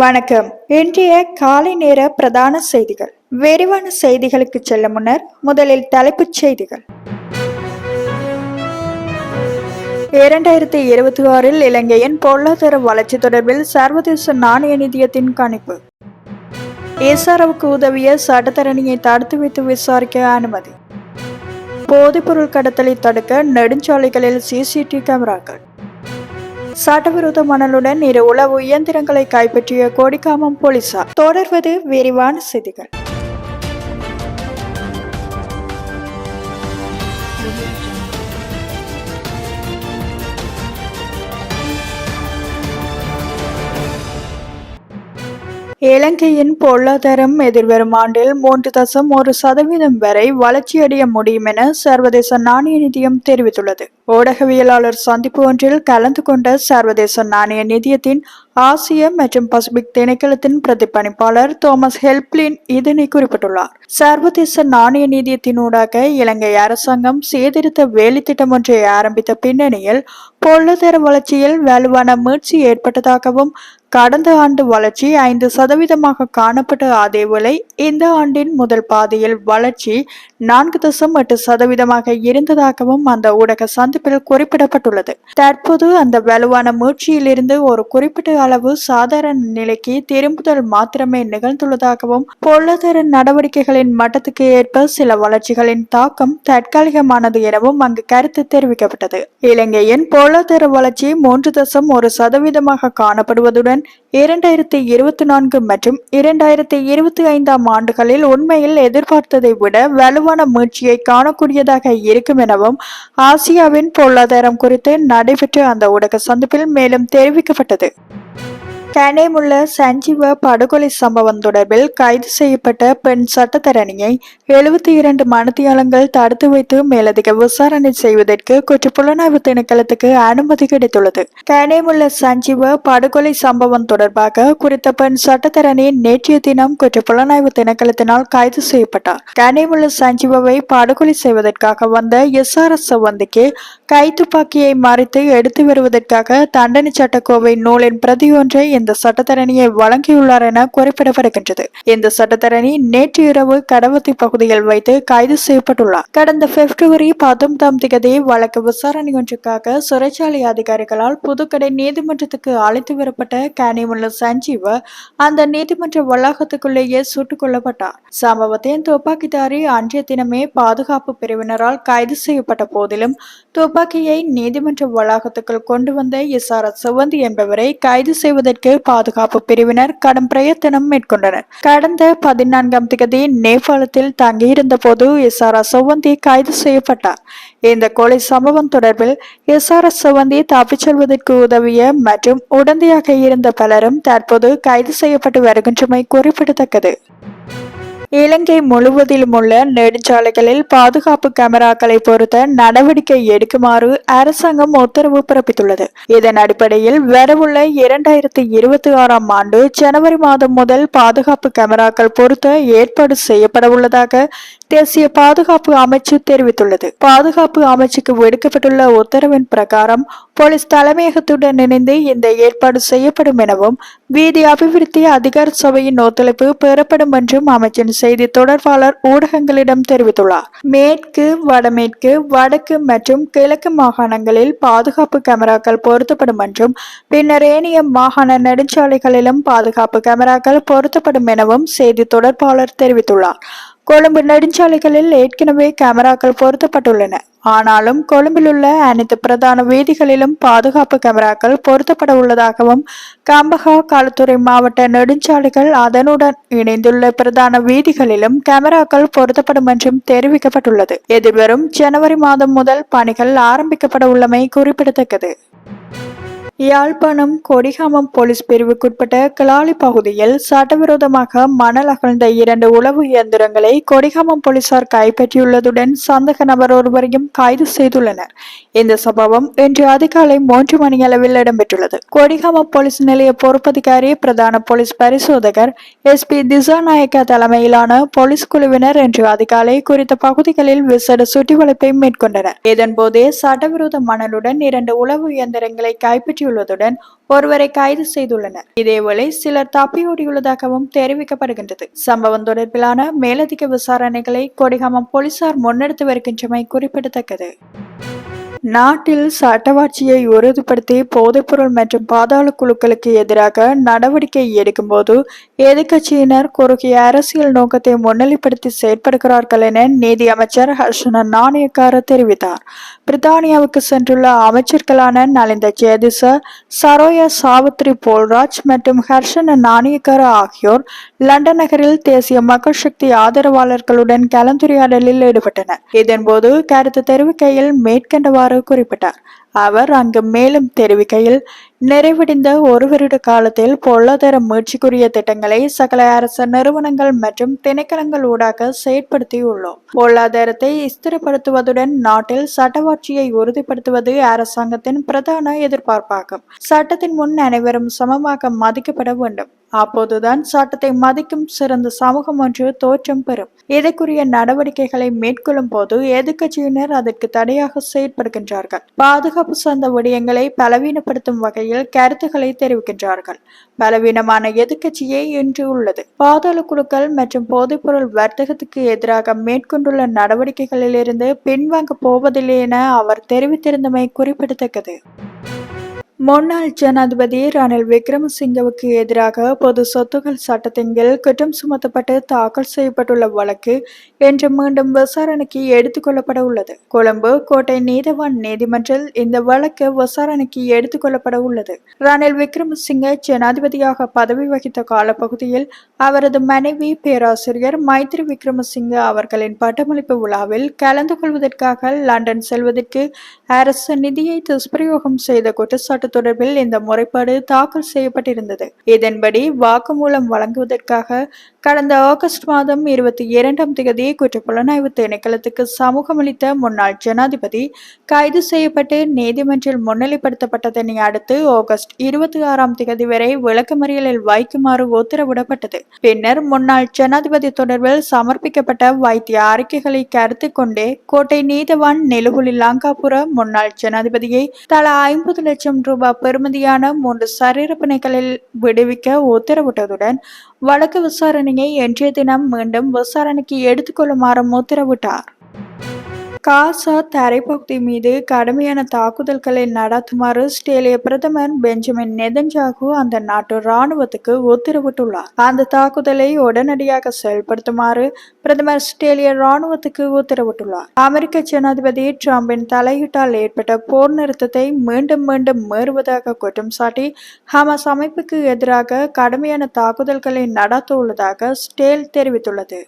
வணக்கம். இன்றைய காலை நேர பிரதான செய்திகள். விரிவான செய்திகளுக்கு செல்ல முன்னர் முதலில் தலைப்புச் செய்திகள். இரண்டாயிரத்தி இருபத்தி ஆறில் இலங்கையின் பொருளாதார வளர்ச்சி தொடர்பில் சர்வதேச நாணய நிதியத்தின் கணிப்பு. ஏசாராவுக்கு உதவிய சட்டத்தரணியை தடுத்து வைத்து விசாரிக்க அனுமதி. போதைப்பொருள் கடத்தலை தடுக்க நெடுஞ்சாலைகளில் சிசிடிவி கேமராக்கள். சட்டவிரோத மணலுடன் இரு உளவு இயந்திரங்களை கைப்பற்றிய கோடிக்காமம் போலீசார். தொடர்வது விரிவான செய்திகள். இலங்கையின் பொருளாதாரம் எதிர்வரும் ஆண்டில் மூன்று தசம் ஒரு சதவீதம் வரை வளர்ச்சியடைய முடியும் என சர்வதேச நாணய நிதியம் தெரிவித்துள்ளது. ஊடகவியலாளர் சந்திப்பு ஒன்றில் கலந்து கொண்ட சர்வதேச நாணய நிதியத்தின் ஆசிய மற்றும் பசிபிக் திணைக்களத்தின் பிரதிபலிப்பாளர் தோமஸ் ஹெல்ப்லின் இதனை குறிப்பிட்டுள்ளார். சர்வதேச நாணய நிதியத்தினூடாக இலங்கை அரசாங்கம் சீர்திருத்த வேலித்திட்டம் ஒன்றை ஆரம்பித்த பின்னணியில் பொருளாதார வளர்ச்சியில் வலுவான மீட்சி ஏற்பட்டதாகவும் கடந்த ஆண்டு வளர்ச்சி ஐந்து சதவீதமாக காணப்பட்ட அதேவேளை இந்த ஆண்டின் முதல் பாதியில் வளர்ச்சி நான்கு தசம் எட்டு சதவீதமாக இருந்ததாகவும் அந்த ஊடக சந்தி சந்திப்பில் குறிப்பிடப்பட்டுள்ளது. தற்போது அந்த வலுவான மூழ்ச்சியிலிருந்து ஒரு குறிப்பிட்ட அளவு சாதாரண நிலைக்கு திரும்புதல் மாத்திரமே நிகழ்ந்துள்ளதாகவும் பொருளாதார நடவடிக்கைகளின் மட்டத்துக்கு ஏற்ப சில வளர்ச்சிகளின் தாக்கம் தற்காலிகமானது எனவும் அங்கு கருத்து தெரிவிக்கப்பட்டது. இலங்கையின் பொருளாதார வளர்ச்சி மூன்று தசம் ஒரு சதவீதமாக காணப்படுவதுடன் இரண்டாயிரத்தி இருபத்தி நான்கு மற்றும் இரண்டாயிரத்தி இருபத்தி ஐந்தாம் ஆண்டுகளில் உண்மையில் எதிர்பார்த்ததை விட வலுவான முயற்சியை காணக்கூடியதாக இருக்கும் எனவும் ஆசியாவின் பொருளாதாரம் குறித்து நடைபெற்ற அந்த ஊடக சந்திப்பில் மேலும் தெரிவிக்கப்பட்டது. கனேமுள்ள சஞ்சீவ படுகொலை சம்பவம் தொடர்பில் கைது செய்யப்பட்ட பெண் சட்டத்தரணியை எழுபத்தி இரண்டு மனத்தியாளங்கள் தடுத்து வைத்து மேலதிக விசாரணை செய்வதற்கு குற்றப்புலனாய்வு திணைக்களத்துக்கு அனுமதி கிடைத்துள்ளது. கனேமுள்ள சஞ்சீவ படுகொலை சம்பவம் தொடர்பாக குறித்த பெண் சட்டத்தரணி நேற்றைய தினம் குற்றப்புலனாய்வு திணைக்களத்தினால் கைது செய்யப்பட்டார். கனேமுள்ள சஞ்சீவாவை படுகொலை செய்வதற்காக வந்த எஸ்ஆர்எஸ் ஆர் சவந்திக்கு கைத்துப்பாக்கியை மறைத்து எடுத்து வருவதற்காக தண்டனை சட்டக்கோவை நூலின் பிரதி ஒன்றை இந்த சட்டத்தரணியை வழங்கியுள்ளார் என குறிப்பிடப்படுகின்றது. இந்த சட்டத்தரணி நேற்று இரவு கடவத்தி பகுதியில் வைத்து கைது செய்யப்பட்டுள்ளார். கடந்த பிப்ரவரி பத்தொன்பதாம் தேதி வழக்கு விசாரணை ஒன்றுக்காக சிறைச்சாலை அதிகாரிகளால் புதுக்கடை நீதிமன்றத்துக்கு அழைத்து வரப்பட்ட கேனிமுள்ள சஞ்சீவ அந்த நீதிமன்ற வளாகத்துக்குள்ளேயே சுட்டுக் கொல்லப்பட்டார். சம்பவத்தின் துப்பாக்கிதாரி அன்றைய தினமே பாதுகாப்பு பிரிவினரால் கைது செய்யப்பட்ட போதிலும் துப்பாக்கியை நீதிமன்ற வளாகத்துக்குள் கொண்டு வந்த எஸ் ஆர் சிவந்தி என்பவரை கைது செய்வதற்கு பாதுகாப்பு பிரிவினர் கடும் பிரயத்தனம் மேற்கொண்டனர். கடந்த பதினான்காம் தேதி நேபாளத்தில் தங்கியிருந்த போது எஸ் ஆர் கைது செய்யப்பட்டார். இந்த கொலை சம்பவம் தொடர்பில் எஸ்ஆர்எஸ் ஆர் தப்பிச் செல்வதற்கு உதவிய மற்றும் உடந்தையாக இருந்த பலரும் தற்போது கைது செய்யப்பட்டு வருகின்றமை குறிப்பிடத்தக்கது. இலங்கை முழுவதிலும் உள்ள நெடுஞ்சாலைகளில் பாதுகாப்பு கேமராக்களை பொருத்த நடவடிக்கை எடுக்குமாறு அரசாங்கம் உத்தரவு பிறப்பித்துள்ளது. இதன் அடிப்படையில் வரவுள்ள இரண்டாயிரத்தி இருபத்தி ஆறாம் ஆண்டு ஜனவரி மாதம் முதல் பாதுகாப்பு கேமராக்கள் பொருத்த ஏற்பாடு செய்யப்பட உள்ளதாக தேசிய பாதுகாப்பு அமைச்சு தெரிவித்துள்ளது. பாதுகாப்பு அமைச்சுக்கு விடுக்கப்பட்டுள்ள உத்தரவின் பிரகாரம் போலீஸ் தலைமையகத்துடன் இணைந்து இந்த ஏற்பாடு செய்யப்படும் எனவும் வீதி அபிவிருத்தி அதிகார சபையின் ஒத்துழைப்பு பெறப்படும் என்றும் அமைச்சின் செய்தி தொடர்பாளர் ஊடகங்களிடம் தெரிவித்துள்ளார். மேற்கு வடமேற்கு வடக்கு மற்றும் கிழக்கு மாகாணங்களில் பாதுகாப்பு கேமராக்கள் பொருத்தப்படும் என்றும் பின்னர் ஏனைய மாகாண நெடுஞ்சாலைகளிலும் பாதுகாப்பு கேமராக்கள் பொருத்தப்படும் எனவும் செய்தி தொடர்பாளர் தெரிவித்துள்ளார். கொழும்பு நெடுஞ்சாலைகளில் ஏற்கனவே கேமராக்கள் பொருத்தப்பட்டுள்ளன. ஆனாலும் கொழும்பில் உள்ள அனைத்து பிரதான வீதிகளிலும் பாதுகாப்பு கேமராக்கள் பொருத்தப்பட உள்ளதாகவும் கம்பகா காலத்துறை மாவட்ட நெடுஞ்சாலைகள் அதனுடன் இணைந்துள்ள பிரதான வீதிகளிலும் கேமராக்கள் பொருத்தப்படும் என்றும் தெரிவிக்கப்பட்டுள்ளது. எதிர்வரும் ஜனவரி மாதம் முதல் பணிகள் ஆரம்பிக்கப்பட உள்ளமை குறிப்பிடத்தக்கது. யாழ்ப்பாணம் கொடிகாமம் போலீஸ் பிரிவுக்குட்பட்ட கிளாலி பகுதியில் சட்டவிரோதமாக மணல் அகழ்ந்த இரண்டு உளவு இயந்திரங்களை கொடிகாமம் போலீசார் கைப்பற்றியுள்ளதுடன் சந்தக நபர் ஒருவரையும் கைது செய்துள்ளனர். இந்த சம்பவம் இன்று அதிகாலை மூன்று மணி அளவில் இடம்பெற்றுள்ளது. கொடிகாமம் போலீஸ் நிலைய பொறுப்பதிகாரி பிரதான போலீஸ் பரிசோதகர் எஸ். பி. திசாநாயக்கா தலைமையிலான போலீஸ் குழுவினர் இன்று அதிகாலை குறித்த பகுதிகளில் விசேட சுற்றிவளைப்பை மேற்கொண்டனர். இதன்போதே சட்டவிரோத மணலுடன் இரண்டு உளவு இயந்திரங்களை கைப்பற்றி சிக்கியுள்ளதுடன் ஒருவரை கைது செய்துள்ளனர். இதேவேளை சிலர் தப்பியோடியுள்ளதாகவும் தெரிவிக்கப்படுகின்றது. சம்பவம் தொடர்பிலான மேலதிக விசாரணைகளை கொடிகாமம் போலீசார் முன்னெடுத்து வருகின்றமை குறிப்பிடத்தக்கது. நாட்டில் சட்டவாட்சியை உறுதிப்படுத்தி போதைப்பொருள் மற்றும் பாதாள குழுக்களுக்கு எதிராக நடவடிக்கை எடுக்கும்போது எதிர்க்கட்சியினர் குறுகிய அரசியல் நோக்கத்தை முன்னிலைப்படுத்தி செயற்படுகிறார்கள் என நீதியமைச்சர் ஹர்ஷன நாணயக்கார தெரிவித்தார். பிரித்தானியாவுக்கு சென்றுள்ள அமைச்சர்களான நலிந்த ஜேதிச சரோயா சாவித்ரி போல்ராஜ் மற்றும் ஹர்ஷன நாணயக்கார ஆகியோர் லண்டன் நகரில் தேசிய மக்கள் சக்தி ஆதரவாளர்களுடன் கலந்துரையாடலில் ஈடுபட்டனர். இதன்போது கருத்து தெரிவிக்கையில் மேற்கண்டவாறு குறிப்பிட்டார். அவர் அங்கு மேலும் தெரிவிக்கையில் நிறைவடைந்த ஒரு வருட காலத்தில் பொருளாதார முயற்சிக்குரிய திட்டங்களை சகல அரச நிறுவனங்கள் மற்றும் திணைக்களங்கள் ஊடாக செயற்படுத்தியுள்ளோம். பொருளாதாரத்தை ஸ்திரப்படுத்துவதுடன் நாட்டில் சட்டவாட்சியை உறுதிப்படுத்துவது அரசாங்கத்தின் பிரதான எதிர்பார்ப்பாகும். சட்டத்தின் முன் அனைவரும் சமமாக மதிக்கப்பட வேண்டும். அப்போதுதான் சட்டத்தை மதிக்கும் சிறந்த சமூகம் ஒன்று தோற்றம் பெறும். இதற்குரிய நடவடிக்கைகளை மேற்கொள்ளும் போது எதிர்க்கட்சியினர் அதற்கு தடையாக செயற்படுகின்றார்கள். பாதுகாப்பு சார்ந்த விடயங்களை பலவீனப்படுத்தும் வகையில் கருத்துக்களை தெரிவிக்கின்றார்கள். பலவீனமான எதிர்க்கட்சியே இன்று உள்ளது. பாதாள குழுக்கள் மற்றும் போதைப்பொருள் வர்த்தகத்துக்கு எதிராக மேற்கொண்டுள்ள நடவடிக்கைகளிலிருந்து பின்வாங்க போவதில்லை என அவர் தெரிவித்திருந்தமை குறிப்பிடத்தக்கது. முன்னாள் ஜனாதிபதி ரணில் விக்ரமசிங்கவுக்கு எதிராக பொது சொத்துக்கள் சட்டத்தின் கீழ் குற்றம் சுமத்தப்பட்டு தாக்கல் செய்யப்பட்டுள்ள வழக்கு இன்று மீண்டும் விசாரணைக்கு எடுத்துக்கொள்ளப்பட உள்ளது. கொழும்பு கோட்டை நீதவான் நீதிமன்றில் இந்த வழக்கு விசாரணைக்கு எடுத்துக்கொள்ளப்பட உள்ளது. ரணில் விக்ரமசிங்க ஜனாதிபதியாக பதவி வகித்த காலப்பகுதியில் அவரது மனைவி பேராசிரியர் மைத்ரி விக்ரமசிங்க அவர்களின் பட்டமளிப்பு விழாவில் கலந்து கொள்வதற்காக லண்டன் செல்வதற்கு அரசு நிதியை துஷ்பிரயோகம் செய்த குற்றச்சாட்டு தொடர்பில் இந்த முறைப்பாடு தாக்கல் செய்யப்பட்டிருந்தது. இதன்படி வாக்குமூலம் வழங்குவதற்காக கடந்த ஆகஸ்ட் மாதம் இருபத்தி இரண்டாம் தேதி குற்றப்புலனாய்வு திணைக்களத்துக்கு சமூகமளித்த முன்னாள் ஜனாதிபதி கைது செய்யப்பட்டு நீதிமன்றில் முன்னிலைப்படுத்தப்பட்டதனை அடுத்து ஆகஸ்ட் இருபத்தி ஆறாம் தேதி வரை விளக்கமறியலில் வைக்குமாறு உத்தரவிடப்பட்டது. பின்னர் முன்னாள் ஜனாதிபதி தொடர்பில் சமர்ப்பிக்கப்பட்ட வைத்திய அறிக்கைகளை கருத்து கொண்டே கோட்டை நீதவான் நெலுகுலி லங்காபுர முன்னாள் ஜனாதிபதியை தலா ஐம்பது லட்சம் ரூபாய் பெறுமதியான மூன்று சரீரப்பிணைகளில் விடுவிக்க உத்தரவிட்டதுடன் வழக்கு விசாரணையை இன்றைய தினம் மீண்டும் விசாரணைக்கு எடுத்துக்கொள்ளுமாறும் உத்தரவிட்டார். காசா தரைப்பகுதி மீது கடுமையான தாக்குதல்களை நடத்துமாறு ஸ்டேலிய பிரதமர் பெஞ்சமின் நெதன்ஜாகு அந்த நாட்டு ராணுவத்துக்கு உத்தரவிட்டுள்ளார். அந்த தாக்குதலை உடனடியாக செயல்படுத்துமாறு பிரதமர் ஸ்டேலிய ராணுவத்துக்கு உத்தரவிட்டுள்ளார். அமெரிக்க ஜனாதிபதி டிரம்பின் தலையீட்டால் ஏற்பட்ட போர் நிறுத்தத்தை மீண்டும் மீண்டும் மீறுவதாக குற்றம் சாட்டி ஹமாஸ் அமைப்புக்கு எதிராக கடுமையான தாக்குதல்களை நடத்த உள்ளதாக ஸ்டேல் தெரிவித்துள்ளது.